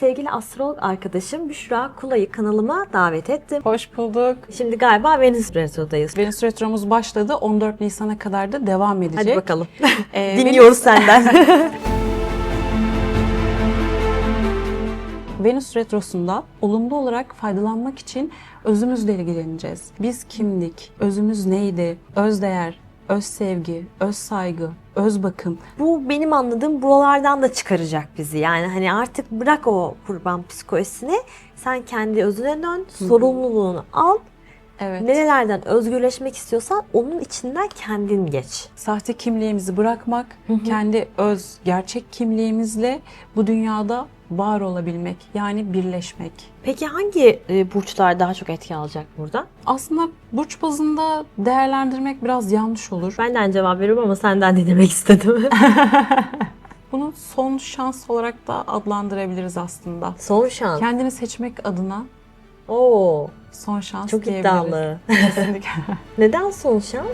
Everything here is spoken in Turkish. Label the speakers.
Speaker 1: Sevgili astrolog arkadaşım Büşra Kulay'ı kanalıma davet ettim.
Speaker 2: Hoş bulduk.
Speaker 1: Şimdi galiba Venüs Retro'dayız.
Speaker 2: Venüs Retromuz başladı. 14 Nisan'a kadar da devam edecek.
Speaker 1: Hadi bakalım.
Speaker 2: Ee,
Speaker 1: Dinliyoruz senden.
Speaker 2: Venüs Retrosu'nda olumlu olarak faydalanmak için özümüzle ilgileneceğiz. Biz kimdik? Özümüz neydi? Özdeğer, öz sevgi, öz saygı, öz bakım.
Speaker 1: Bu benim anladığım buralardan da çıkaracak bizi. Yani hani artık bırak o kurban psikolojisini. Sen kendi özüne dön, sorumluluğunu al.
Speaker 2: Evet.
Speaker 1: Nerelerden özgürleşmek istiyorsan onun içinden kendin geç.
Speaker 2: Sahte kimliğimizi bırakmak, kendi öz, gerçek kimliğimizle bu dünyada var olabilmek, yani birleşmek.
Speaker 1: Peki hangi e, burçlar daha çok etki alacak burada?
Speaker 2: Aslında burç bazında değerlendirmek biraz yanlış olur.
Speaker 1: Benden cevap veriyorum ama senden dinlemek istedim.
Speaker 2: Bunu son şans olarak da adlandırabiliriz aslında.
Speaker 1: Son şans.
Speaker 2: Kendini seçmek adına
Speaker 1: Oo,
Speaker 2: son şans
Speaker 1: çok
Speaker 2: diyebiliriz.
Speaker 1: iddialı.
Speaker 2: Kesinlikle.
Speaker 1: Neden son şans?